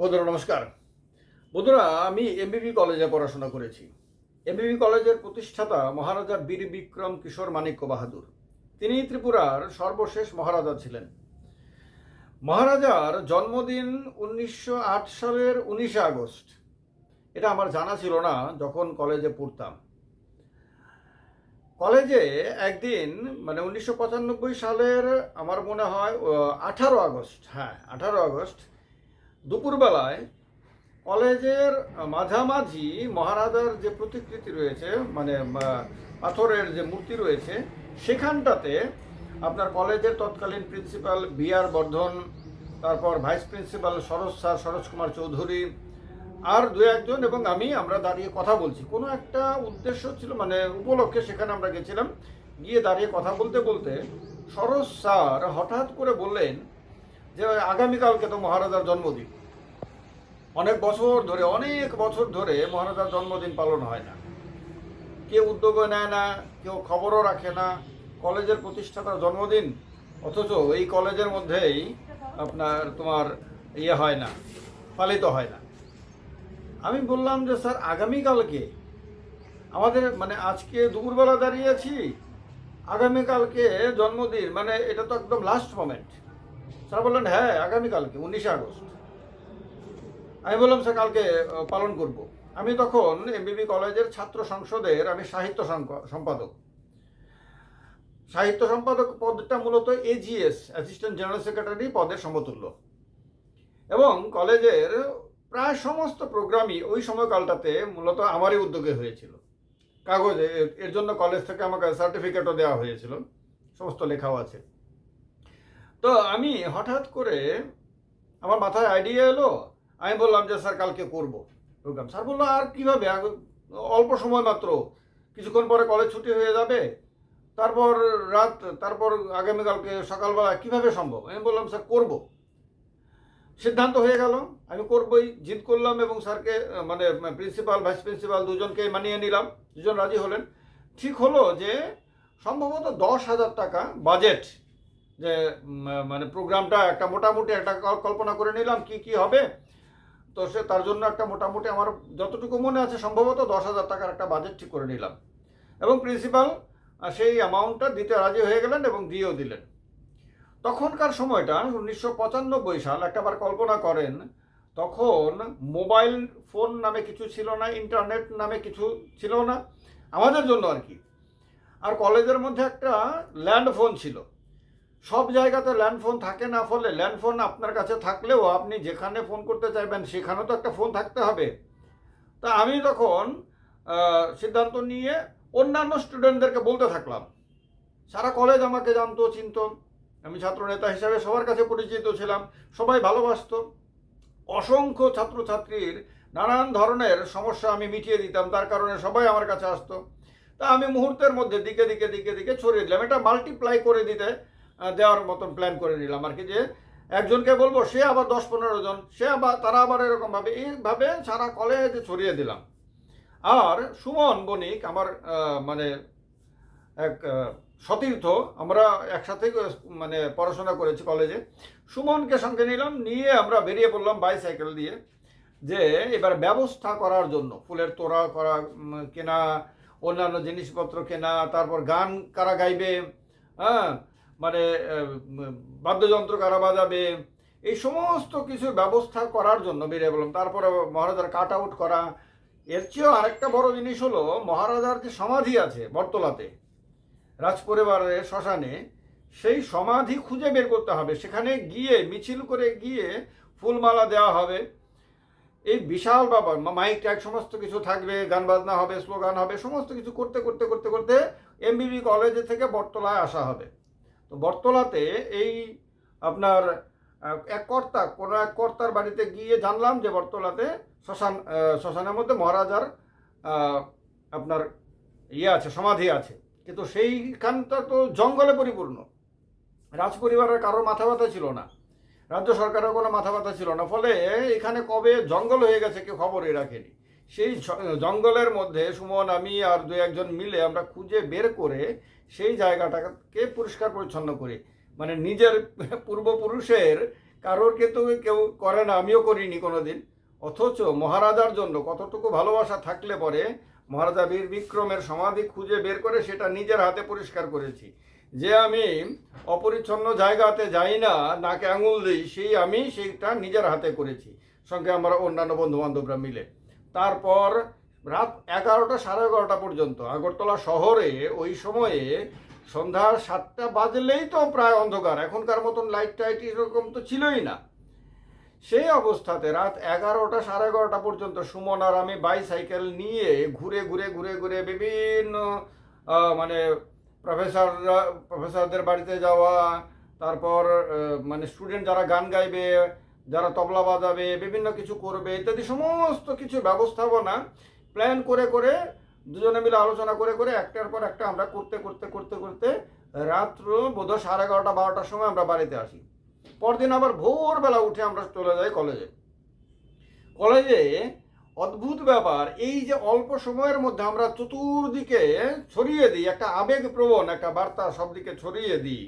বন্ধুরা, নমস্কার। বন্ধুরা, আমি এমবিবি কলেজে পড়াশোনা করেছি। এমবিবি কলেজের প্রতিষ্ঠাতা মহারাজা বীর বিক্রম কিশোর মাণিক্য বাহাদুর। তিনি ত্রিপুরার সর্বশেষ মহারাজা ছিলেন। মহারাজার জন্মদিন উনিশশো আট সালের উনিশে আগস্ট। এটা আমার জানা ছিল না যখন কলেজে পড়তাম। কলেজে একদিন মানে উনিশশো পঁচানব্বই সালের, আমার মনে হয় আঠারো আগস্ট হ্যাঁ আঠারো আগস্ট দুপুরবেলায় কলেজের মাঝামাঝি মহারাজার যে প্রতিকৃতি রয়েছে মানে পাথরের যে মূর্তি রয়েছে, সেখানটাতে আপনার কলেজের তৎকালীন প্রিন্সিপাল বি আর বর্ধন, তারপর vice principal Saroj sir Saroj Kumar Chowdhury, আর দু একজন এবং আমি আমরা দাঁড়িয়ে কথা বলছি। কোনো একটা উদ্দেশ্য ছিল মানে উপলক্ষে সেখানে আমরা গেছিলাম, গিয়ে দাঁড়িয়ে কথা বলতে বলতে সরোজ স্যার হঠাৎ করে বললেন যে আগামীকালকে তো মহারাজার জন্মদিন। অনেক বছর ধরে, অনেক বছর ধরে মহারাজার জন্মদিন পালন হয় না। কেউ উদ্যোগও নেয় না, কেউ খবরও রাখে না। কলেজের প্রতিষ্ঠাতার জন্মদিন, অথচ এই কলেজের মধ্যেই আপনার তোমার ইয়ে হয় না, পালিত হয় না। আমি বললাম যে, স্যার, আগামীকালকে আমাদের মানে আজকে দুপুরবেলা দাঁড়িয়ে আছি আগামীকালকে জন্মদিন। মানে এটা তো একদম লাস্ট মোমেন্ট স্যার বললেন হ্যাঁ আগামীকালকে উনিশে আগস্ট। আমি বললাম, স্যার, কালকে পালন করব। আমি তখন এমবিবি কলেজের ছাত্র সংসদের, আমি সাহিত্য সম্পাদক। সাহিত্য সম্পাদক পদটা মূলত এজিএস অ্যাসিস্ট্যান্ট জেনারেল সেক্রেটারি পদের সমতুল্য। এবং কলেজের প্রায় সমস্ত প্রোগ্রামই ওই সময়কালটাতে মূলত আমারই উদ্যোগে হয়েছিল। কাগজে, এর- এর জন্য কলেজ থেকে আমাকে সার্টিফিকেটও দেওয়া হয়েছিল। সমস্ত লেখাও আছে। তো আমি হঠাৎ করে আমার মাথায় আইডিয়া এলো, আমি বললাম যে, স্যার, কালকে করব। প্রোগ্রাম স্যার বলল, আর কীভাবে? অল্প সময় মাত্র। কিছুক্ষণ পরে কলেজ ছুটি হয়ে যাবে। তারপর রাত, তারপর আগামীকালকে সকালবেলা কীভাবে সম্ভব? আমি বললাম, স্যার, করব। সিদ্ধান্ত হয়ে গেল। আমি করবই, জিদ করলাম এবং স্যারকে মানে প্রিন্সিপাল ভাইস প্রিন্সিপাল দুজনকে মানিয়ে নিলাম। দুজন রাজি হলেন। ঠিক হলো যে, সম্ভবত দশ হাজার টাকা বাজেট যে মানে প্রোগ্রামটা একটা মোটামুটি একটা কল- কল্পনা করে নিলাম কি কি হবে। তো সে, তার জন্য একটা মোটামুটি আমার যতটুকু মনে আছে, সম্ভবত দশ হাজার টাকার একটা বাজেট ঠিক করে নিলাম। এবং প্রিন্সিপাল সেই অ্যামাউন্টটা দিতে রাজি হয়ে গেলেন এবং দিয়েও দিলেন। তখনকার সময়টা, উনিশশো পঁচানব্বই সাল, একটাবার কল্পনা করেন, তখন মোবাইল ফোন নামে কিছু ছিল না ইন্টারনেট নামে কিছু ছিল না, আমাদের জন্য আর কি। আর কলেজের মধ্যে একটা ল্যান্ড ফোন ছিল। সব জায়গাতে ল্যান্ড ফোন থাকে না, ফলে ল্যান্ড ফোন আপনার কাছে থাকলেও আপনি যেখানে ফোন করতে চাইবেন সেখানেও তো একটা ফোন থাকতে হবে। তা আমি তখন সিদ্ধান্ত নিয়ে অন্যান্য স্টুডেন্টদেরকে বলতে থাকলাম। সারা কলেজ আমাকে জানতো, চিনতো। আমি ছাত্র নেতা হিসাবে সবার কাছে পরিচিত ছিলাম, সবাই ভালোবাসত। অসংখ্য ছাত্রছাত্রীর নানান ধরনের সমস্যা আমি মিটিয়ে দিতাম, তার কারণে সবাই আমার কাছে আসতো। তা আমি মুহূর্তের মধ্যে দিকে দিকে দিকে দিকে ছড়িয়ে দিলাম। এটা মাল্টিপ্লাই করে দিতে দেওয়ার মতন প্ল্যান করে নিলাম আর কি যে একজনকে বলব, সে আবার দশ পনেরো জন, সে আবার, তারা আবার এরকমভাবে, এইভাবে সারা কলেজে ছড়িয়ে দিলাম। আর সুমন বণিক, আমার মানে এক সতীর্থ, আমরা একসাথে মানে পড়াশোনা করেছি কলেজে সুমনকে সঙ্গে নিলাম, নিয়ে আমরা বেরিয়ে পড়লাম বাইসাইকেল দিয়ে, যে এবার ব্যবস্থা করার জন্য, ফুলের তোড়া করা কেনা, অন্যান্য জিনিসপত্র কেনা, তারপর গান কারা গাইবে হ্যাঁ মানে বাদ্যযন্ত্র কারা বাজাবে? এই সমস্ত কিছু ব্যবস্থা করার জন্য বেরিয়ে বললাম তারপরে মহারাজার কাট আউট করা। এর চেয়েও আরেকটা বড় জিনিস হলো, মহারাজার যে সমাধি আছে বটতলাতে, রাজপরিবারের শ্মশানে, সেই সমাধি খুঁজে বের করতে হবে। সেখানে গিয়ে, মিছিল করে গিয়ে ফুলমালা দেওয়া হবে। এই বিশাল ব্যাপার মাইক ট্যাগ সমস্ত কিছু থাকবে, গান বাজনা হবে, স্লোগান হবে, সমস্ত কিছু করতে করতে করতে করতে এমবিবি কলেজে থেকে বটতলায় আসা হবে। তো বটতলাতে এই আপনার এক কর্তা কোনো এক কর্তার বাড়িতে গিয়ে জানলাম যে বটতলাতে শ্মশান শ্মশানের মধ্যে মহারাজার আপনার ইয়ে আছে, সমাধি আছে। কিন্তু সেইখানটা তো জঙ্গলে পরিপূর্ণ। রাজপরিবারের কারোর মাথা ব্যথা ছিল না। রাজ্য সরকারের কোনো মাথা ব্যথা ছিল না। ফলে এখানে কবে জঙ্গল হয়ে গেছে কেউ খবরই রাখেনি। সেই জঙ্গলের মধ্যে সুমন, আমি আর দু একজন মিলে আমরা খুঁজে বের করে সেই জায়গাটাকে পরিষ্কার পরিচ্ছন্ন করি। মানে নিজের পূর্বপুরুষের কারোর কিন্তু কেউ করে না, আমিও করিনি কোনোদিন। অথচ মহারাজার জন্য কতটুকু ভালোবাসা থাকলে পরে মহারাজা বীর বিক্রমের সমাধি খুঁজে বের করে সেটা নিজের হাতে পরিষ্কার করেছি। যে আমি অপরিচ্ছন্ন জায়গাতে যাই না, নাকে আঙুল দিই, সেই আমি সেইটা নিজের হাতে করেছি। সঙ্গে আমরা অন্যান্য বন্ধু বান্ধবরা মিলে। তারপর রাত এগারোটা সাড়ে এগারোটা পর্যন্ত। আগরতলা শহরে ওই সময়ে সন্ধ্যা সাতটা বাজলেই তো প্রায় অন্ধকার। এখনকার মতন লাইট টাইট এরকম তো ছিলই না। সেই অবস্থাতে রাত এগারোটা সাড়ে এগারোটা পর্যন্ত সুমন আর আমি বাইসাইকেল নিয়ে ঘুরে ঘুরে ঘুরে ঘুরে বিভিন্ন মানে প্রফেসররা প্রফেসরদের বাড়িতে যাওয়া, তারপর মানে স্টুডেন্ট যারা গান গাইবে, যারা তবলা বাজাবে, বিভিন্ন কিছু করবে ইত্যাদি সমস্ত কিছু ব্যবস্থাপনা প্ল্যান করে করে দুজনে মিলে আলোচনা করে করে একটার পর একটা আমরা করতে করতে করতে করতে রাত্র বোধহয় সাড়ে এগারোটা, বারোটার সময় আমরা বাড়িতে আসি। পরদিন আবার ভোরবেলা উঠে আমরা চলে যাই কলেজে। কলেজে অদ্ভুত ব্যাপার, এই যে অল্প সময়ের মধ্যে আমরা চতুর্দিকে ছড়িয়ে দিই, একটা আবেগপ্রবণ একটা বার্তা সব দিকে ছড়িয়ে দিই।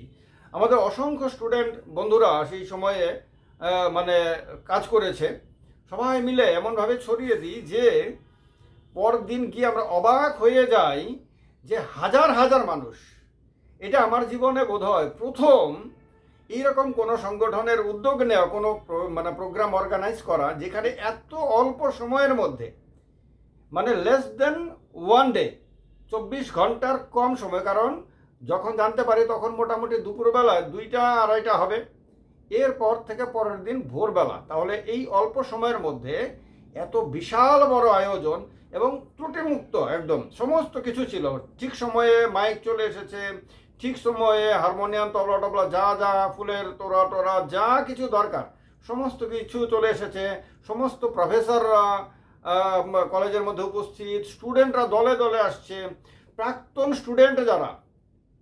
আমাদের অসংখ্য স্টুডেন্ট বন্ধুরা সেই সময়ে মানে কাজ করেছে। সবাই মিলে এমনভাবে ছড়িয়ে দিই যে পরদিন কি আমরা অবাক হয়ে যাই যে হাজার হাজার মানুষ, এটা আমার জীবনে বোধহয় প্রথম এইরকম কোনো সংগঠনের উদ্যোগ নেওয়া, কোনো মানে প্রোগ্রাম অর্গানাইজ করা যেখানে এত অল্প সময়ের মধ্যে মানে লেস দেন ওয়ান ডে চব্বিশ ঘণ্টার কম সময়। কারণ যখন জানতে পারি তখন মোটামুটি দুপুরবেলা দুইটা, আড়াইটা হবে। এরপর থেকে পরের দিন ভোরবেলা। তাহলে এই অল্প সময়ের মধ্যে এত বিশাল বড় আয়োজন এবং ত্রুটিমুক্ত একদম। সমস্ত কিছু ছিল। ঠিক সময়ে মাইক চলে এসেছে, ঠিক সময়ে হারমোনিয়াম তবলা, টবলা, যা যা, ফুলের তোরা টোরা যা কিছু দরকার, সমস্ত কিছু চলে এসেছে। সমস্ত প্রফেসররা কলেজের মধ্যে উপস্থিত স্টুডেন্টরা দলে দলে আসছে। প্রাক্তন স্টুডেন্ট যারা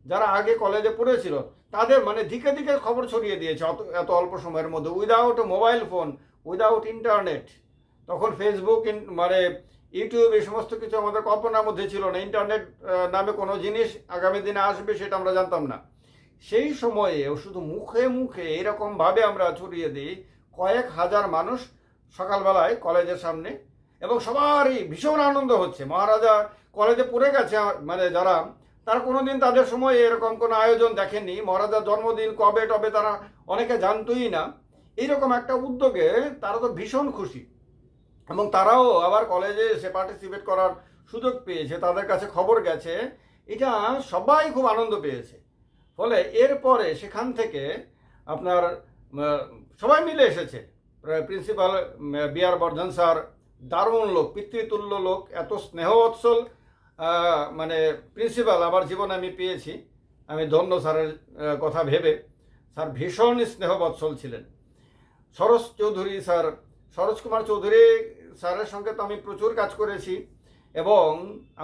যারা আগে কলেজে পড়েছিল, তাদের মানে দিকে দিকে খবর ছড়িয়ে দিয়েছে অত, এত অল্প সময়ের মধ্যে। Without mobile phone without internet তখন ফেসবুক মানে ইউটিউব এই সমস্ত কিছু আমাদের কল্পনার মধ্যে ছিল না। ইন্টারনেট নামে কোনো জিনিস আগামী দিনে আসবে সেটা আমরা জানতাম না। সেই সময়ে শুধু মুখে মুখে এরকমভাবে আমরা ছড়িয়ে দিই, কয়েক হাজার মানুষ সকালবেলায় কলেজের সামনে এবং সবারই ভীষণ আনন্দ হচ্ছে। মহারাজা কলেজে পড়ে গেছে মানে যারা, তারা কোনোদিন তাদের সময় এরকম কোনো আয়োজন দেখেনি। মহারাজার জন্মদিন কবে টবে তারা অনেকে জানতোই না। এইরকম একটা উদ্যোগে তারা তো ভীষণ খুশি। এবং তারাও আবার কলেজে এসে পার্টিসিপেট করার সুযোগ পেয়েছে, তাদের কাছে খবর গেছে। এটা সবাই খুব আনন্দ পেয়েছে। ফলে এরপরে সেখান থেকে আপনার সবাই মিলে এসেছে। প্রিন্সিপাল বিআর বর্ধন স্যার, দারুণ লোক, পিতৃতুল্য লোক, এত স্নেহবৎসল মানে প্রিন্সিপাল আমার জীবনে আমি পেয়েছি। আমি ধন্য স্যারের কথা ভেবে। স্যার ভীষণ স্নেহবৎসল ছিলেন। সরোজ চৌধুরী স্যার, সরোজ কুমার চৌধুরী স্যারের সঙ্গে তো আমি প্রচুর কাজ করেছি। এবং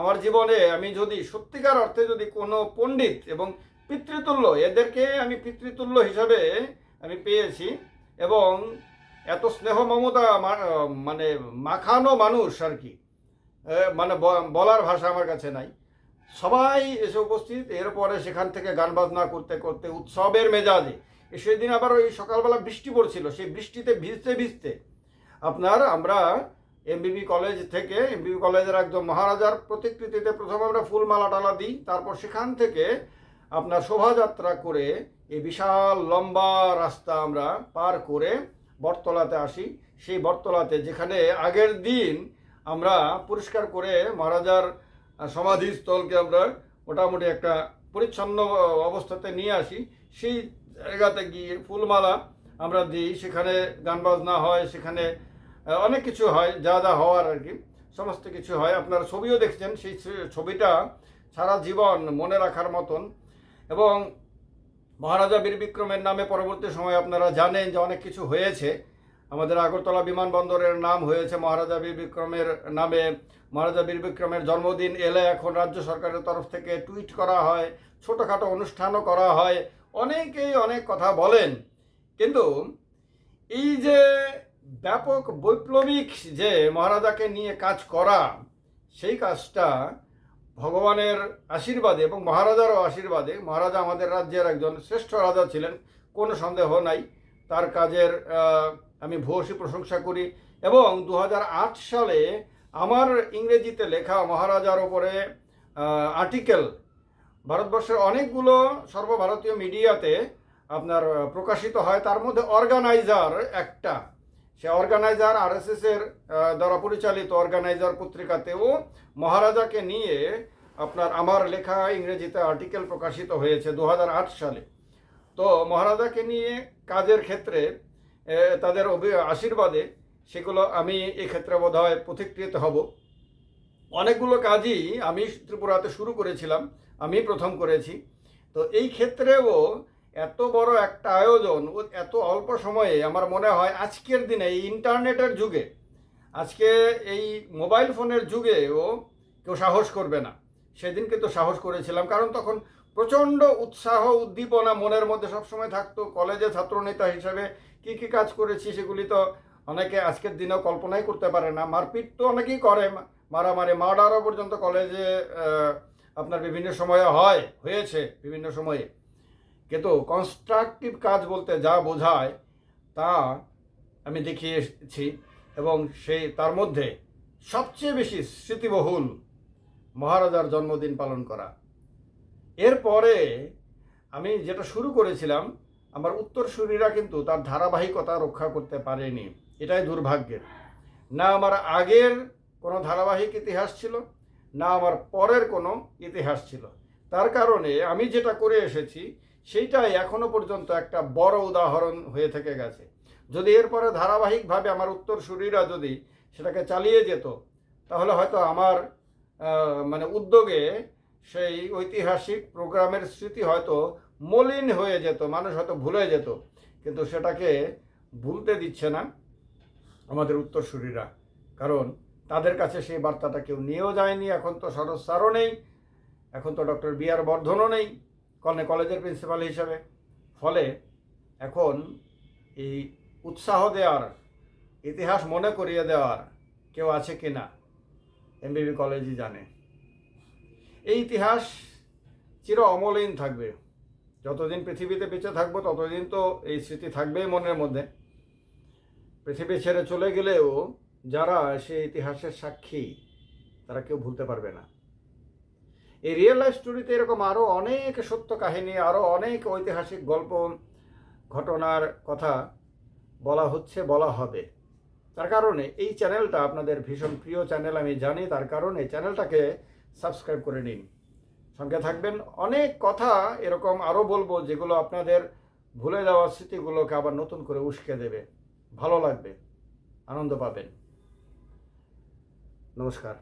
আমার জীবনে আমি যদি সত্যিকার অর্থে যদি কোনো পণ্ডিত এবং পিতৃতুল্য, এদেরকে আমি পিতৃতুল্য হিসাবে আমি পেয়েছি। এবং এত স্নেহ মমতা মানে মাখানো মানুষ আর কি। মানে বলার ভাষা আমার কাছে নাই। সবাই এসে উপস্থিত, এরপরে সেখান থেকে গান বাজনা করতে করতে, উৎসবের মেজাজে। সেদিন আবার ওই সকালবেলা বৃষ্টি পড়ছিল। সেই বৃষ্টিতে ভিজতে ভিজতে আপনার আমরা এমবিবি কলেজ থেকে এমবিবি কলেজের একদম মহারাজার প্রতিকৃতিতে প্রথম আমরা ফুলমালা টালা দিই, তারপর সেখান থেকে আপনার শোভাযাত্রা করে এই বিশাল লম্বা রাস্তা আমরা পার করে বটতলাতে আসি। সেই বটতলাতে যেখানে আগের দিন আমরা পরিষ্কার করে মহারাজার সমাধিস্থলকে আমরা মোটামুটি একটা পরিচ্ছন্ন অবস্থাতে নিয়ে আসি। সেই জায়গাতে গিয়ে ফুলমালা আমরা দিই, সেখানে গান বাজনা হয়, সেখানে অনেক কিছু হয়, যা যা হওয়ার আর কি। সমস্ত কিছু হয়। আপনারা ছবিও দেখছেন, সেই ছবিটা সারা জীবন মনে রাখার মতন। এবং মহারাজা বীর বিক্রমের নামে পরবর্তী সময় আপনারা জানেন যে অনেক কিছু হয়েছে। আমাদের আগরতলা বিমানবন্দরের নাম হয়েছে মহারাজা বীর বিক্রমের নামে। মহারাজা বীর বিক্রমের জন্মদিন এলে এখন রাজ্য সরকারের তরফ থেকে টুইট করা হয়, ছোটোখাটো অনুষ্ঠানও করা হয়। অনেকেই অনেক কথা বলেন। কিন্তু এই যে ব্যাপক বৈপ্লবিক যে মহারাজাকে নিয়ে কাজ করা, সেই কাজটা ভগবানের আশীর্বাদে এবং মহারাজারও আশীর্বাদে, মহারাজা আমাদের রাজ্যের একজন শ্রেষ্ঠ রাজা ছিলেন, কোনো সন্দেহ নাই। তার কাজের আমি ভূয়সী প্রশংসা করি এবং দু হাজার আট সালে আমার ইংরেজিতে লেখা মহারাজার ওপরে আর্টিকেল, ভারতবর্ষের অনেকগুলো সর্বভারতীয় মিডিয়াতে আপনার প্রকাশিত হয়। তার মধ্যে অর্গানাইজার একটা। সে অর্গানাইজার আরএসএস এর দ্বারা পরিচালিত অর্গানাইজার পত্রিকাতেও মহারাজাকে নিয়ে আপনার আমার লেখা ইংরেজিতে আর্টিকেল প্রকাশিত হয়েছে দু হাজার আট সালে। তো মহারাজাকে নিয়ে কাজের ক্ষেত্রে তাদের আশীর্বাদে সেগুলো আমি এক্ষেত্রে বোধ হয় পথিকৃত হব। অনেকগুলো কাজই আমি ত্রিপুরাতে শুরু করেছিলাম, আমি প্রথম করেছি। তো এই ক্ষেত্রেও এত বড় একটা আয়োজন এত অল্প সময়ে আমার মনে হয় আজকের দিনে, এই ইন্টারনেটের যুগে, আজকে এই মোবাইল ফোনের যুগেও কেউ সাহস করবে না। সেদিন কিন্তু সাহস করেছিলাম, কারণ তখন প্রচণ্ড উৎসাহ, উদ্দীপনা মনের মধ্যে সবসময় থাকতো, কলেজে ছাত্রনেতা হিসেবে কি কি কাজ করেছি সেগুলি তো অনেকে আজকের দিনেও কল্পনাই করতে পারে না। মারপিট তো অনেকেই করে মারামারি, মার্ডারও পর্যন্ত কলেজে আপনার বিভিন্ন সময়ে হয়, হয়েছে বিভিন্ন সময়ে। কিন্তু কনস্ট্রাকটিভ কাজ বলতে যা বোঝায় তা আমি দেখিয়েছি এবং সেই তার মধ্যে সবচেয়ে বেশি স্মৃতিবহুল মহারাজার জন্মদিন পালন করা। এরপরে আমি যেটা শুরু করেছিলাম, আমার উত্তরসূরিরা কিন্তু তার ধারাবাহিকতা রক্ষা করতে পারেনি। এটাই দুর্ভাগ্যের। না আমার আগের কোনো ধারাবাহিক ইতিহাস ছিল, না আমার পরের কোনো ইতিহাস ছিল। তার কারণে আমি যেটা করে এসেছি সেইটাই এখনও পর্যন্ত একটা বড় উদাহরণ হয়ে থেকে গেছে। যদি এরপরে ধারাবাহিকভাবে আমার উত্তরসূরিরা যদি সেটাকে চালিয়ে যেত, তাহলে হয়তো আমার মানে উদ্যোগে সেই ঐতিহাসিক প্রোগ্রামের স্মৃতি হয়তো মলিন হয়ে যেত, মানুষ হয়তো ভুলে যেত। কিন্তু সেটাকে ভুলতে দিচ্ছে না আমাদের উত্তরসূরিরা কারণ তাদের কাছে সেই বার্তাটা কেউ নিয়েও যায়নি, এখন তো শরৎ স্যারও নেই, এখন তো ডক্টর বি আর বর্ধনও নেই। কলেজের প্রিন্সিপাল হিসাবে। ফলে এখন এই উৎসাহ দেওয়ার, ইতিহাস মনে করিয়ে দেওয়ার কেউ আছে কি না? এমবিবি কলেজই জানে। এই ইতিহাস চির অমলিন থাকবে। যতদিন পৃথিবীতে বেঁচে থাকব, ততদিন তো এই স্মৃতি থাকবেই মনের মধ্যে। পৃথিবী ছেড়ে চলে গেলেও যারা সেই ইতিহাসের সাক্ষী, তারা কেউ ভুলতে পারবে না। এই রিয়েল লাইফ স্টোরিতে এরকম আরও অনেক সত্য কাহিনী আরও অনেক ঐতিহাসিক গল্প, ঘটনার কথা বলা হচ্ছে, বলা হবে। তার কারণে এই চ্যানেলটা আপনাদের ভীষণ প্রিয় চ্যানেল আমি জানি তার কারণে চ্যানেলটাকে সাবস্ক্রাইব করে নিন। সঙ্গে থাকবেন, অনেক কথা এরকম আরও বলব যেগুলো আপনাদের ভুলে যাওয়া স্মৃতিগুলোকে আবার নতুন করে উস্কে দেবে। ভালো লাগবে, আনন্দ পাবেন। নমস্কার।